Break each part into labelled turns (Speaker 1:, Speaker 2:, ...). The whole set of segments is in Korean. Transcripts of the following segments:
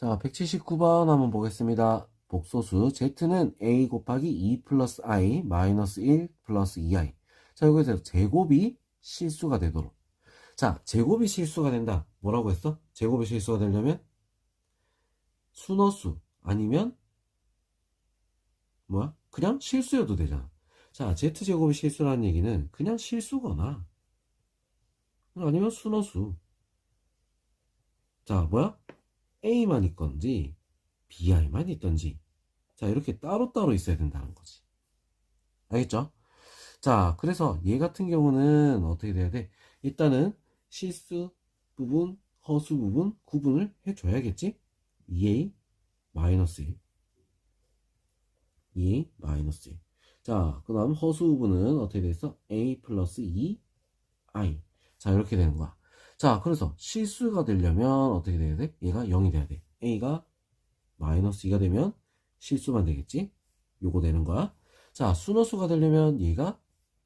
Speaker 1: 자, 179번 한번 보겠습니다. 복소수 z는 a 곱하기 2 플러스 i 마이너스 1 플러스 2i. 자, 여기서 제곱이 실수가 되도록. 자, 제곱이 실수가 된다. 뭐라고 했어? 제곱이 실수가 되려면 순어수 아니면 뭐야? 그냥 실수여도 되잖아. 자, z제곱이 실수라는 얘기는 그냥 실수거나 아니면 순어수. 자, 뭐야? A만 있건지 bi만 있던지 자, 이렇게 따로따로 있어야 된다는 거지. 알겠죠? 자, 그래서 얘 같은 경우는 어떻게 돼야 돼? 일단은 실수 부분, 허수 부분 구분을 해줘야겠지? 2a 마이너스 1 2a 마이너스 1 자, 그 다음 허수 부분은 어떻게 돼 있어? a 플러스 2i 자, 이렇게 되는 거야. 자, 그래서 실수가 되려면 어떻게 돼야 돼? 얘가 0이 돼야 돼. a가 마이너스 2가 되면 실수만 되겠지? 요거 되는 거야. 자, 순어수가 되려면 얘가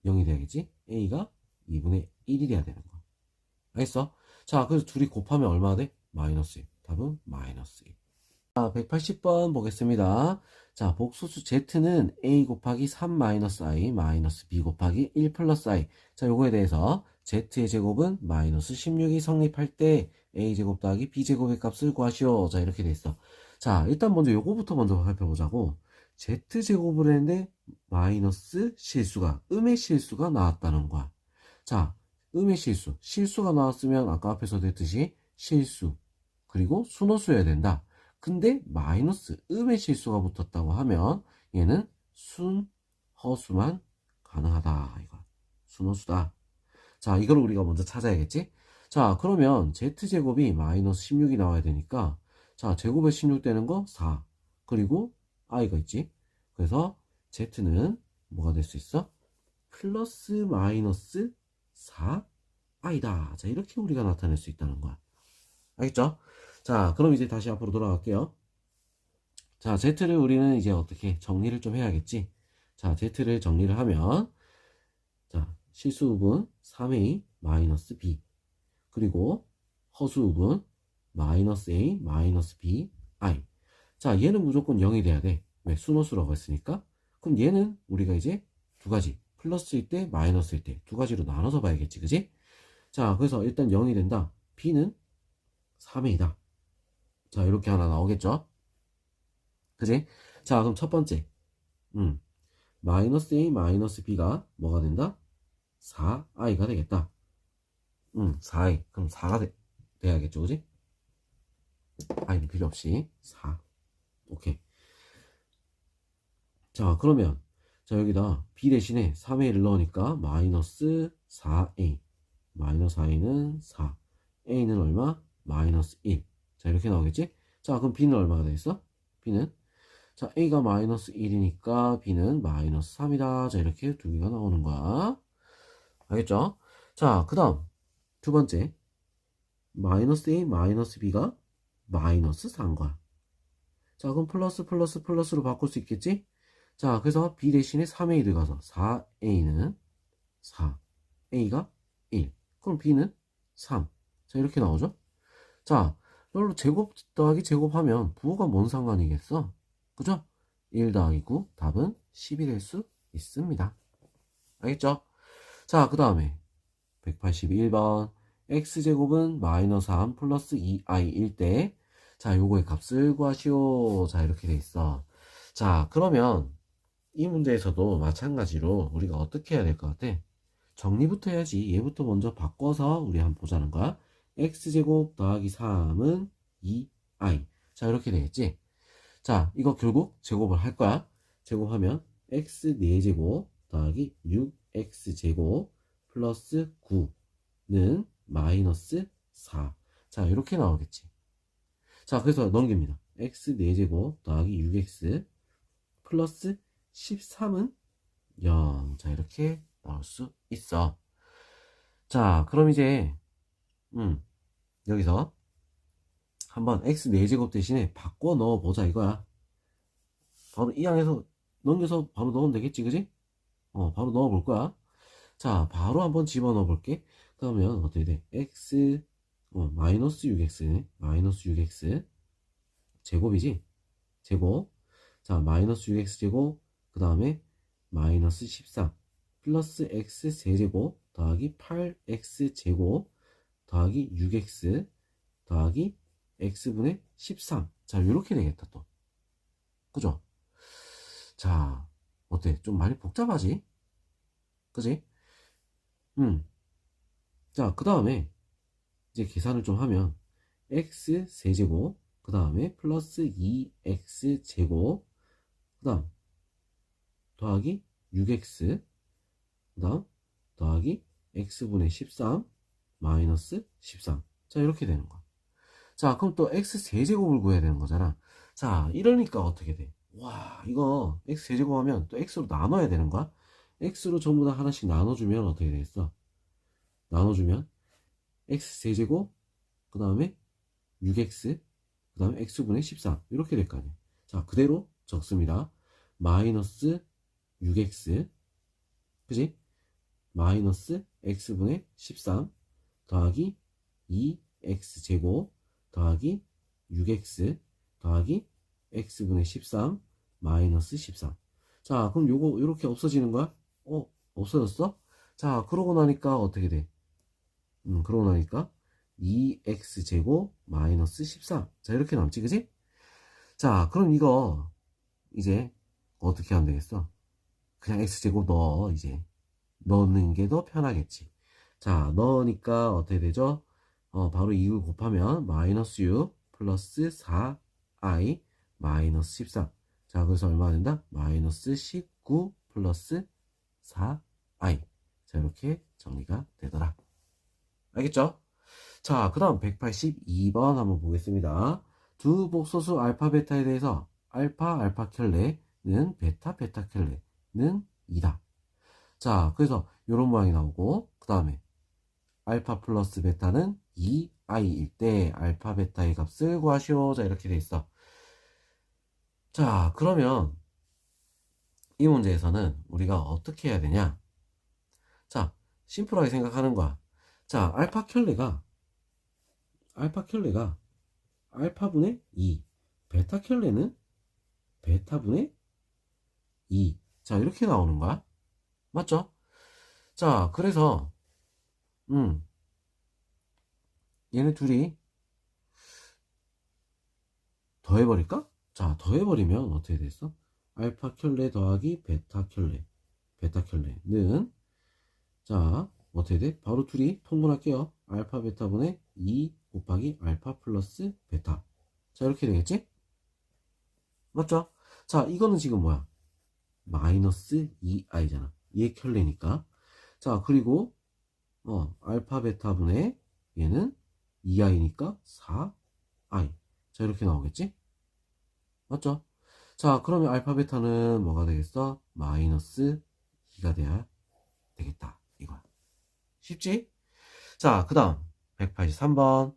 Speaker 1: 0이 돼야겠지? a가 2분의 1이 돼야 되는 거야. 알겠어? 자, 그래서 둘이 곱하면 얼마나 돼? 마이너스 1. 답은 마이너스 1. 자, 180번 보겠습니다. 자, 복소수 z는 a 곱하기 3 마이너스 i 마이너스 b 곱하기 1 플러스 i. 자, 요거에 대해서 z의 제곱은 마이너스 16이 성립할 때 a제곱 더하기 b제곱의 값을 구하시오. 자, 이렇게 돼 있어. 자, 일단 먼저 요거부터 먼저 살펴보자고. z제곱을 했는데 마이너스 실수가, 음의 실수가 나왔다는 거야. 자, 음의 실수. 실수가 나왔으면 아까 앞에서도 했듯이 실수. 그리고 순호수여야 된다. 근데 마이너스 음의 실수가 붙었다고 하면 얘는 순, 허수만 가능하다. 이거. 순호수다. 자, 이걸 우리가 먼저 찾아야겠지? 자, 그러면 z제곱이 마이너스 16이 나와야 되니까 자, 제곱에 16 되는 거 4. 그리고 i가 있지. 그래서 z는 뭐가 될 수 있어? 플러스 마이너스 4i다. 자, 이렇게 우리가 나타낼 수 있다는 거야. 알겠죠? 자, 그럼 이제 다시 앞으로 돌아갈게요. 자, z를 우리는 이제 어떻게 정리를 좀 해야겠지? 자, z를 정리를 하면 자, 실수 부분 3a 마이너스 b 그리고 허수 부분 마이너스 a 마이너스 b i 자 얘는 무조건 0이 돼야 돼 왜? 순호수라고 했으니까. 그럼 얘는 우리가 이제 두 가지. 플러스일 때 마이너스일 때 두 가지로 나눠서 봐야겠지 그지? 자 그래서 일단 0이 된다. b는 3a다. 자 이렇게 하나 나오겠죠? 그지? 자 그럼 첫 번째. 음. 마이너스 a 마이너스 b가 뭐가 된다 4i가 되겠다. 응, 4i. 그럼 4가 돼, 돼야겠죠, 그지? i는 필요 없이 4. 오케이. 자, 그러면 자 여기다 b 대신에 3a를 넣으니까 마이너스 4a. 마이너스 4a는 4. a는 얼마? 마이너스 1. 자, 이렇게 나오겠지? 자, 그럼 b는 얼마가 되겠어? b는 자, a가 마이너스 1이니까 b는 마이너스 3이다. 자, 이렇게 두 개가 나오는 거야. 알겠죠? 자, 그 다음 두 번째 마이너스 a 마이너스 b가 마이너스 4인 거야. 자, 그럼 플러스 플러스 플러스로 바꿀 수 있겠지? 자, 그래서 b 대신에 3a 들어가서 4a는 4, a가 1. 그럼 b는 3. 자, 이렇게 나오죠? 자, 이걸로 제곱 더하기 제곱하면 부호가 뭔 상관이겠어? 그죠? 1 더하기 9 답은 10이 될 수 있습니다. 알겠죠? 자, 그 다음에 181번 x제곱은 마이너스 3 플러스 2i일 때 자, 요거의 값을 구하시오. 자, 이렇게 돼 있어. 자, 그러면 이 문제에서도 마찬가지로 우리가 어떻게 해야 될 것 같아? 정리부터 해야지. 얘부터 먼저 바꿔서 우리 한번 보자는 거야. x제곱 더하기 3은 2i. 자, 이렇게 되겠지? 자, 이거 결국 제곱을 할 거야. 제곱하면 x 4제곱 더하기 6x제곱 플러스 9는 마이너스 4. 자, 이렇게 나오겠지. 자, 그래서 넘깁니다. x 4제곱 더하기 6x 플러스 13은 0. 자, 이렇게 나올 수 있어. 자, 그럼 이제, 음, 여기서 한번 x 4제곱 대신에 바꿔 넣어 보자 이거야. 바로 이 항에서 넘겨서 바로 넣으면 되겠지, 그지? 어, 바로 넣어 볼 거야. 자, 바로 한번 집어 넣어 볼게. 그러면 어떻게 돼? x, 어, 마이너스 6x네. 마이너스 6x 제곱이지? 제곱. 자, 마이너스 6x 제곱, 그 다음에 마이너스 13 플러스 x 세제곱 더하기 8x 제곱 더하기 6x 더하기 x분의 13. 자, 이렇게 되겠다, 또. 그죠? 자, 어때? 좀 많이 복잡하지? 그지? 음. 자, 그 다음에 이제 계산을 좀 하면 x 세제곱 그 다음에 플러스 2x 제곱 그 다음 더하기 6x 그 다음 더하기 x분의 13 마이너스 13 자 이렇게 되는 거야 자 그럼 또 x 세제곱을 구해야 되는 거잖아 자 이러니까 어떻게 돼? 와 이거 x 세제곱 하면 또 x로 나눠야 되는 거야 x로 전부 다 하나씩 나눠주면 어떻게 되겠어? 나눠주면 x 세제곱 그 다음에 6x 그 다음에 x분의 13 이렇게 될 거 아니에요 자 그대로 적습니다 마이너스 6x 그지? 마이너스 x분의 13 더하기 2x 제곱 더하기 6x 더하기 x분의 13 마이너스 13 자 그럼 요거 이렇게 없어지는 거야? 어 없어졌어? 자 그러고 나니까 어떻게 돼? 음 그러고 나니까 2x 제곱 마이너스 13. 자, 이렇게 남지, 그지? 자, 그럼 이거 이제 어떻게 하면 되겠어? 그냥 x 제곱 넣어, 이제. 넣는 게 더 편하겠지. 자, 넣으니까 어떻게 되죠? 어, 바로 이걸 곱하면 마이너스 6 플러스 4i 마이너스 13. 자, 그래서 얼마 된다? 마이너스 19 플러스 4i. 자, 이렇게 정리가 되더라. 알겠죠? 자, 그 다음 182번 한번 보겠습니다. 두 복소수 알파, 베타에 대해서 알파, 알파 켤레는 베타, 베타 켤레는 2다. 자, 그래서 이런 모양이 나오고, 그 다음에 알파 플러스 베타는 2i일 때 알파, 베타의 값을 구하시오. 자, 이렇게 돼 있어. 자, 그러면 이 문제에서는 우리가 어떻게 해야 되냐? 자, 심플하게 생각하는 거야. 자, 알파 켤레가 알파 켤레가 알파분의 2, 베타 켤레는 베타분의 2. 자, 이렇게 나오는 거야. 맞죠? 자, 그래서, 음, 얘네 둘이 더해버릴까? 자, 더해버리면 어떻게 됐어? 알파 켤레 더하기 베타 켤레, 베타 켤레는, 자, 어떻게 돼? 바로 둘이 통분할게요. 알파 베타분의 2 곱하기 알파 플러스 베타. 자, 이렇게 되겠지? 맞죠? 자, 이거는 지금 뭐야? 마이너스 2i잖아. 얘 켤레니까. 자, 그리고, 어, 알파 베타분의 얘는 2i니까 4i. 자, 이렇게 나오겠지? 맞죠? 자, 그러면 알파 베타는 뭐가 되겠어? 마이너스 2가 돼야 되겠다. 이거야. 쉽지? 자, 그 다음 183번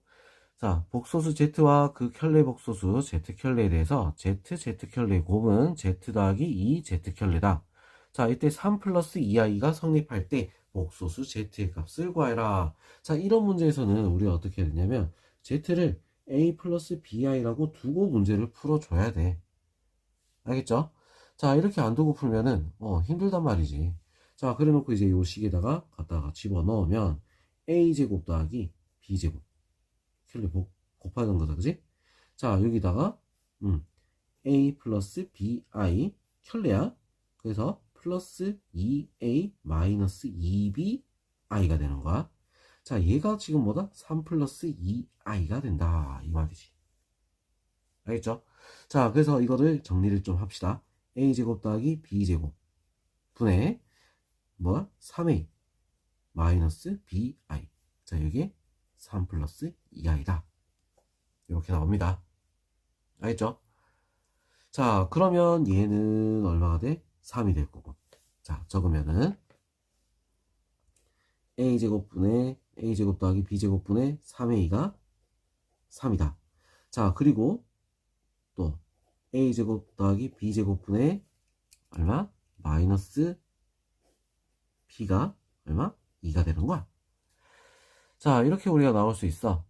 Speaker 1: 자, 복소수 Z와 그 켤레 복소수 Z 켤레에 대해서 Z, Z 켤레 곱은 Z 더하기 2 Z 켤레다. 자, 이때 3 플러스 2i가 성립할 때 복소수 Z의 값을 구하라. 자, 이런 문제에서는 우리가 어떻게 해야 되냐면 Z를 A 플러스 BI라고 두고 문제를 풀어줘야 돼. 알겠죠? 자, 이렇게 안 두고 풀면은 어, 힘들단 말이지. 자, 그래 놓고 이제 요 식에다가 갖다가 집어넣으면 a제곱 더하기 b제곱 킬로 곱하는 거다 그지? 자 여기다가 음, a 플러스 bi 켤레야 그래서 플러스 2a 마이너스 2bi가 되는 거야 자 얘가 지금 뭐다? 3 플러스 2i가 된다 이 말이지 알겠죠? 자 그래서 이거를 정리를 좀 합시다 a제곱 더하기 b제곱 분의 뭐야? 3a 마이너스 bi 자 여기 3 플러스 2i다 이렇게 나옵니다 알겠죠? 자 그러면 얘는 얼마가 돼? 3이 될 거고 자 적으면은 a제곱분의 a제곱 더하기 b제곱분의 3a가 3이다 자 그리고 또 a제곱 더하기 b제곱분의 얼마? 마이너스 b가 얼마? 2가 되는 거야. 자, 이렇게 우리가 나올 수 있어.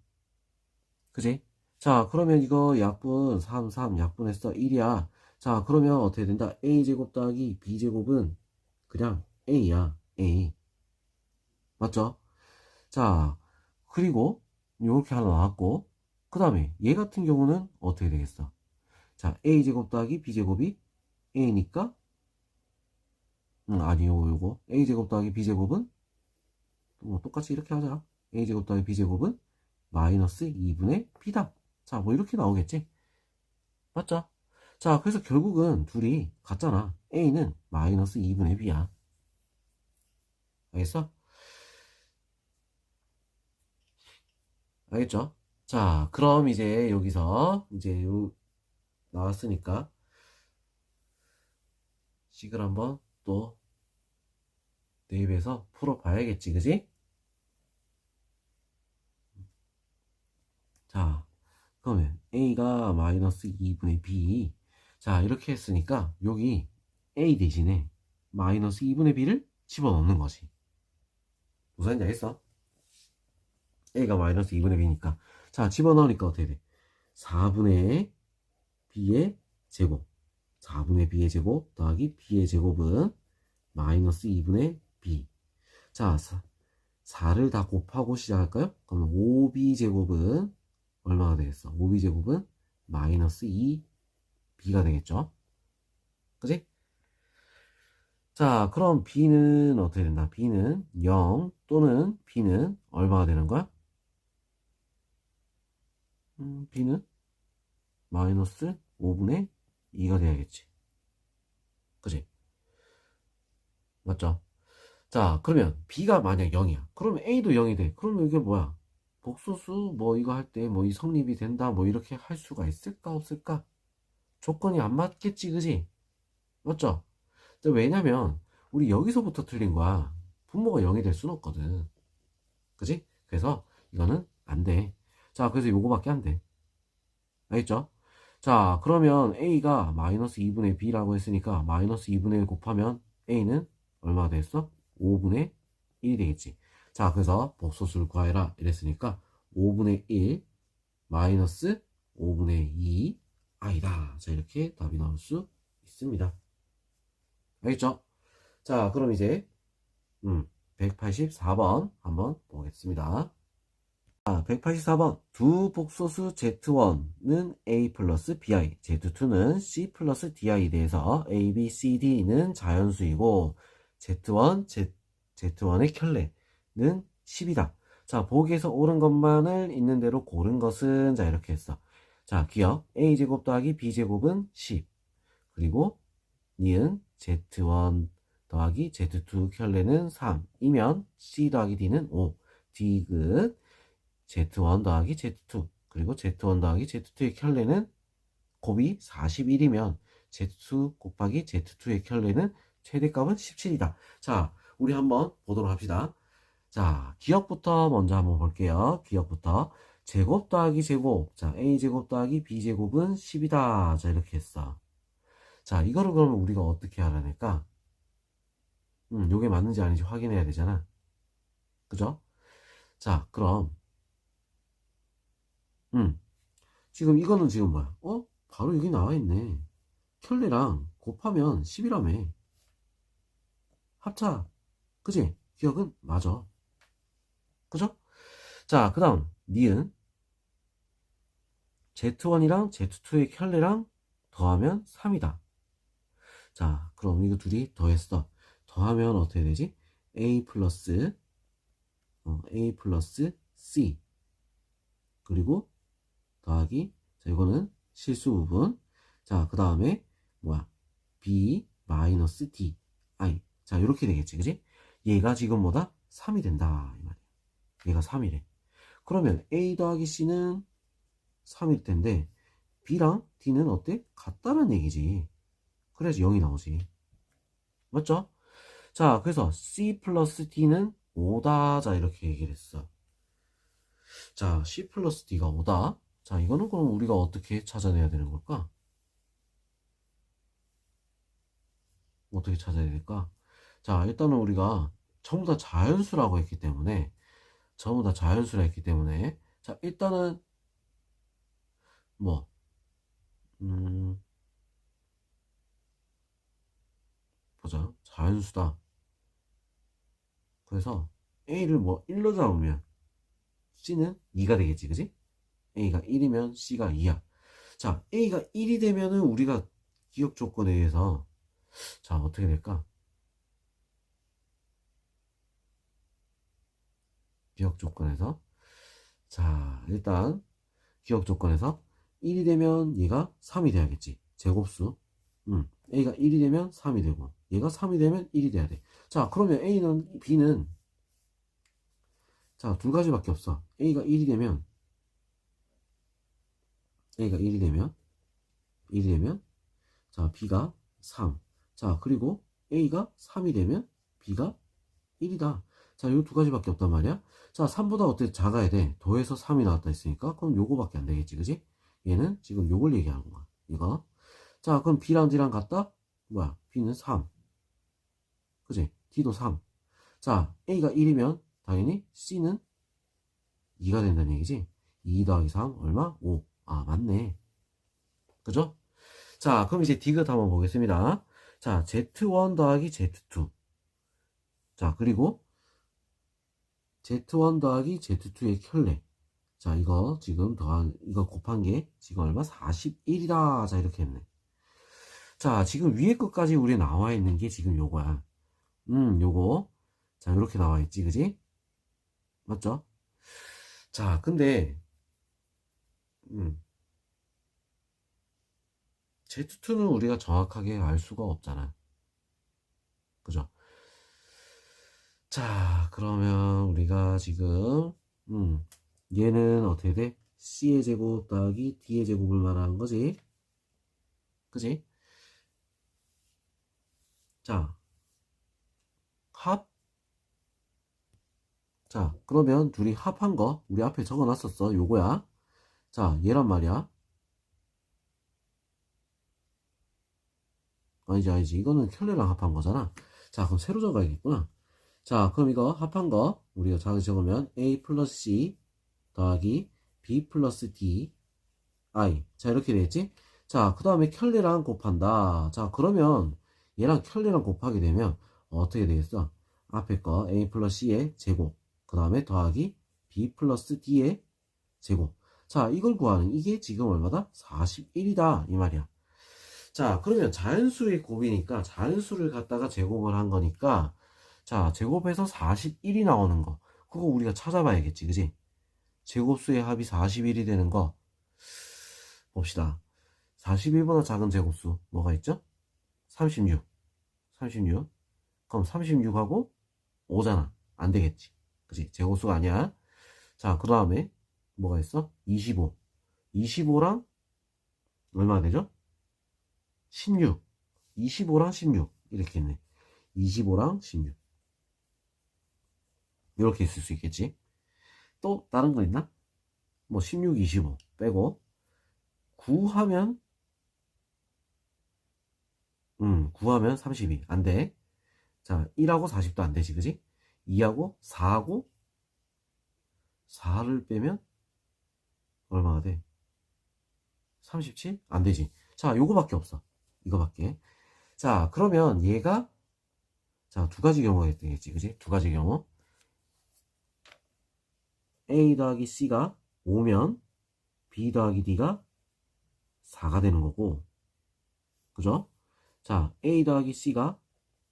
Speaker 1: 그지? 자, 그러면 이거 약분 3, 3 약분했어. 1이야. 자, 그러면 어떻게 된다? a제곱 더하기 b제곱은 그냥 a야. a. 맞죠? 자, 그리고 이렇게 하나 나왔고 그 다음에 얘 같은 경우는 어떻게 되겠어? 자, a제곱 더하기 b제곱이 a니까 음, 아니요, 요거 a제곱 더하기 b제곱은 뭐 똑같이 이렇게 하자. a제곱 더하기 b제곱은 마이너스 2분의 b다. 자, 뭐 이렇게 나오겠지? 맞죠? 자, 그래서 결국은 둘이 같잖아. a는 마이너스 2분의 b야. 알겠어? 알겠죠? 자, 그럼 이제 여기서 이제 요 나왔으니까 식을 한번 또 대입해서 풀어봐야겠지, 그지? 자, 그러면 a가 마이너스 2분의 b 자, 이렇게 했으니까 여기 a 대신에 마이너스 2분의 b를 집어넣는 거지. 무슨 말인지 알겠어? A가 마이너스 2분의 b니까 자 집어넣으니까 어떻게 돼? 4분의 b의 제곱 4분의 b의 제곱 더하기 b의 제곱은 마이너스 2분의 b 자 4, 를다 곱하고 시작할까요? 그럼 5b 제곱은 얼마가 되겠어? 5b 제곱은 마이너스 2b가 되겠죠? 그지? 자, 그럼 b는 어떻게 된다? b는 0 또는 b는 얼마가 되는 거야? 음, b는 마이너스 5분의 2가 돼야겠지. 그지? 맞죠? 자, 그러면 b가 만약 0이야. 그러면 a도 0이 돼. 그러면 이게 뭐야? 복소수 뭐 이거 할 때 뭐 이 성립이 된다 뭐 이렇게 할 수가 있을까 없을까? 조건이 안 맞겠지, 그지? 맞죠? 왜냐면 우리 여기서부터 틀린 거야. 분모가 0이 될 수는 없거든. 그지? 그래서 이거는 안 돼. 자, 그래서 요거밖에 안 돼. 알겠죠? 자, 그러면 a가 마이너스 2분의 b라고 했으니까 마이너스 2분의 1 곱하면 a는 얼마가 되겠어? 5분의 1이 되겠지. 자, 그래서 복소수를 구하여라 이랬으니까 5분의 1 마이너스 5분의 2 아이다. 자, 이렇게 답이 나올 수 있습니다. 알겠죠? 자, 그럼 이제 음, 184번 한번 보겠습니다. 자, 184번. 두 복소수 Z1는 A 플러스 BI, Z2는 C 플러스 DI에 대해서 A, B, C, D는 자연수이고 Z1, Z, Z1의 켤레는 10이다. 자, 보기에서 옳은 것만을 있는 대로 고른 것은 자 이렇게 했어. 자, 기억. A제곱 더하기 B제곱은 10 그리고 니은 Z1 더하기 Z2 켤레는 3이면 C 더하기 D는 5 D끝 Z1 더하기 Z2 그리고 Z1 더하기 Z2의 켤레는 곱이 41이면 Z2 곱하기 Z2의 켤레는 최대값은 17이다. 자, 우리 한번 보도록 합시다. 자, 기억부터 먼저 한번 볼게요. 기억부터. 제곱 더하기 제곱. 자, A제곱 더하기 B제곱은 10이다. 자, 이렇게 했어. 자, 이거를 그러면 우리가 어떻게 알아낼까? 음, 요게 맞는지 아닌지 확인해야 되잖아. 그죠? 자, 그럼 음. 지금 이거는 지금 뭐야? 어? 바로 여기 나와 있네. 켤레랑 곱하면 10이라며. 합차. 그지? 기억은 맞아. 그죠? 자, 그 다음, 니은. Z1이랑 Z2의 켤레랑 더하면 3이다. 자, 그럼 이거 둘이 더했어. 더하면 어떻게 되지? A 플러스, 어, A 플러스 C. 그리고 더하기. 자 이거는 실수 부분. 자 그 다음에 뭐야? B 마이너스 d i. 자 이렇게 되겠지 그지? 얘가 지금 뭐다? 3이 된다 이 말이야. 얘가 3이래. 그러면 a 더하기 c는 3일 텐데 b랑 d는 어때? 같다는 얘기지. 그래야지 0이 나오지. 맞죠? 자 그래서 c 플러스 d는 5다. 자 이렇게 얘기를 했어. 자 c 플러스 d가 5다 자, 이거는 그럼 우리가 어떻게 찾아내야 되는 걸까? 어떻게 찾아야 될까? 자, 일단은 우리가 전부 다 자연수라고 했기 때문에 전부 다 자연수라 했기 때문에 자, 일단은 뭐, 음, 보자. 자연수다. 그래서 A를 뭐 1로 잡으면 C는 2가 되겠지, 그지? A가 1이면 C가 2야. 자, A가 1이 되면은 우리가 기억 조건에 의해서 자, 어떻게 될까? 기억 조건에서 자, 일단 기억 조건에서 1이 되면 얘가 3이 돼야겠지. 제곱수. 음, A가 1이 되면 3이 되고 얘가 3이 되면 1이 돼야 돼. 자, 그러면 A는 B는 자, 두 가지밖에 없어. A가 1이 되면 A가 1이 되면 1이 되면 자, B가 3. 자, 그리고 A가 3이 되면 B가 1이다. 자, 요 두 가지밖에 없단 말이야. 자, 3보다 어때? 작아야 돼. 더해서 3이 나왔다 했으니까. 그럼 요거밖에 안 되겠지, 그지? 얘는 지금 요걸 얘기하는 거야. 이거. 자, 그럼 B랑 D랑 같다? 뭐야? B는 3. 그지? D도 3. 자, A가 1이면 당연히 C는 2가 된다는 얘기지? 2 더하기 3 얼마? 5. 아, 맞네. 그죠? 자, 그럼 이제 디귿 한번 보겠습니다. 자, Z1 더하기 Z2. 자, 그리고 Z1 더하기 Z2의 켤레. 자, 이거 지금 더한, 이거 곱한 게 지금 얼마? 41이다. 자, 이렇게 했네. 자, 지금 위에 것까지 우리 나와 있는 게 지금 요거야. 음, 요거. 자, 이렇게 나와 있지, 그지? 맞죠? 자, 근데, 음, Z2는 우리가 정확하게 알 수가 없잖아. 그죠? 자, 그러면 우리가 지금, 음, 얘는 어떻게 돼? C의 제곱 더하기 D의 제곱을 말하는 거지. 그지? 자, 합. 자, 그러면 둘이 합한 거, 우리 앞에 적어 놨었어. 요거야. 자, 얘란 말이야. 아니지, 아니지. 이거는 켤레랑 합한 거잖아. 자, 그럼 새로 적어야겠구나. 자, 그럼 이거 합한 거, 우리가 자 적으면 A 플러스 C 더하기 B 플러스 D I. 자, 이렇게 되겠지? 자, 그 다음에 켤레랑 곱한다. 자, 그러면 얘랑 켤레랑 곱하게 되면 어떻게 되겠어? 앞에 거 A 플러스 C의 제곱. 그 다음에 더하기 B 플러스 D의 제곱. 자, 이걸 구하는 이게 지금 얼마다? 41이다. 이 말이야. 자, 그러면 자연수의 곱이니까 자연수를 갖다가 제곱을 한 거니까 자, 제곱해서 41이 나오는 거. 그거 우리가 찾아봐야겠지. 그지? 제곱수의 합이 41이 되는 거 봅시다. 41보다 작은 제곱수 뭐가 있죠? 36. 36. 그럼 36하고 5잖아. 안 되겠지. 그지? 제곱수가 아니야. 자, 그 다음에 뭐가 있어? 25. 25랑 얼마 되죠? 16. 25랑 16. 이렇게 있네. 25랑 16. 이렇게 있을 수 있겠지. 또 다른 거 있나? 뭐 16, 25 빼고 9 하면 음, 9 하면 32. 안 돼. 자, 1하고 40도 안 되지. 그지? 2하고 4하고 4를 빼면 얼마가 돼? 37? 안 되지. 자, 요거밖에 없어. 이거밖에. 자, 그러면 얘가 자, 두 가지 경우가 되겠지. 그지? 두 가지 경우. A 더하기 C가 5면 B 더하기 D가 4가 되는 거고. 그죠? 자, A 더하기 C가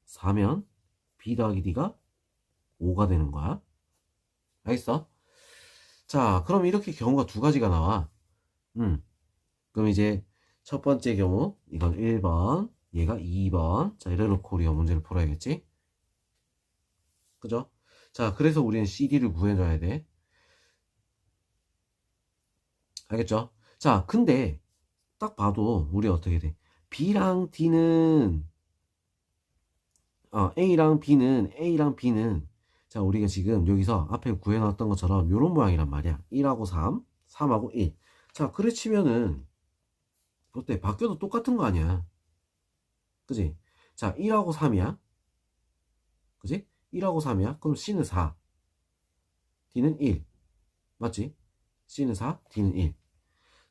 Speaker 1: 4면 B 더하기 D가 5가 되는 거야. 알겠어? 자, 그럼 이렇게 경우가 두 가지가 나와. 음. 그럼 이제 첫 번째 경우, 이건 1번, 얘가 2번. 자, 이래 놓고 우리가 문제를 풀어야겠지? 그죠? 자, 그래서 우리는 CD를 구해줘야 돼. 알겠죠? 자, 근데 딱 봐도 우리 어떻게 돼? B랑 D는 어, A랑 B는 A랑 B는 자, 우리가 지금 여기서 앞에 구해놨던 것처럼 이런 모양이란 말이야. 1하고 3, 3하고 1. 자, 그래 치면은 어때? 바뀌어도 똑같은 거 아니야. 그지? 자, 1하고 3이야. 그지? 1하고 3이야. 그럼 C는 4. D는 1. 맞지? C는 4, D는 1.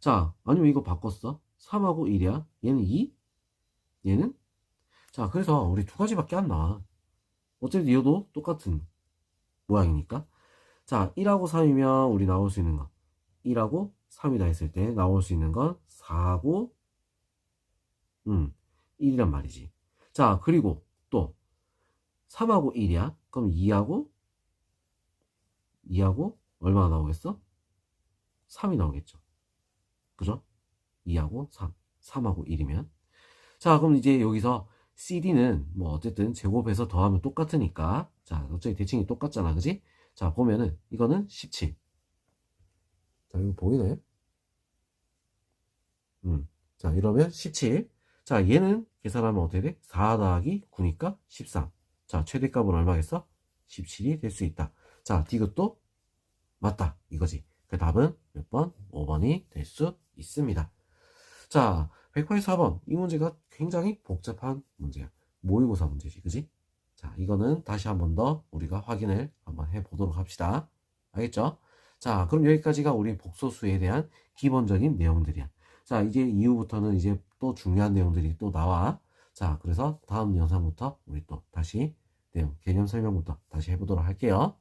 Speaker 1: 자, 아니면 이거 바꿨어. 3하고 1이야. 얘는 2? 얘는? 자, 그래서 우리 두 가지밖에 안 나와. 어쨌든 이것도 똑같은 모양이니까. 자, 1하고 3이면 우리 나올 수 있는 거. 1하고 3이다 했을 때 나올 수 있는 건 4하고 음, 1이란 말이지. 자, 그리고 또 3하고 1이야. 그럼 2하고 2하고 얼마나 나오겠어? 3이 나오겠죠. 그죠? 2하고 3. 3하고 1이면. 자, 그럼 이제 여기서 CD는 뭐 어쨌든 제곱해서 더하면 똑같으니까. 자, 어차피 대칭이 똑같잖아. 그지? 자, 보면은 이거는 17. 자, 이거 보이나요? 음. 자, 이러면 17. 자, 얘는 계산하면 어떻게 돼? 4 더하기 9니까 13. 자, 최대값은 얼마겠어? 17이 될 수 있다. 자, 디귿도 맞다. 이거지. 그 답은 몇 번? 5번이 될 수 있습니다. 자, 184번. 이 문제가 굉장히 복잡한 문제야. 모의고사 문제지. 그지? 자, 이거는 다시 한 번 더 우리가 확인을 한번 해 보도록 합시다. 알겠죠? 자, 그럼 여기까지가 우리 복소수에 대한 기본적인 내용들이야. 자, 이제 이후부터는 이제 또 중요한 내용들이 또 나와. 자, 그래서 다음 영상부터 우리 또 다시 내용, 개념 설명부터 다시 해보도록 할게요.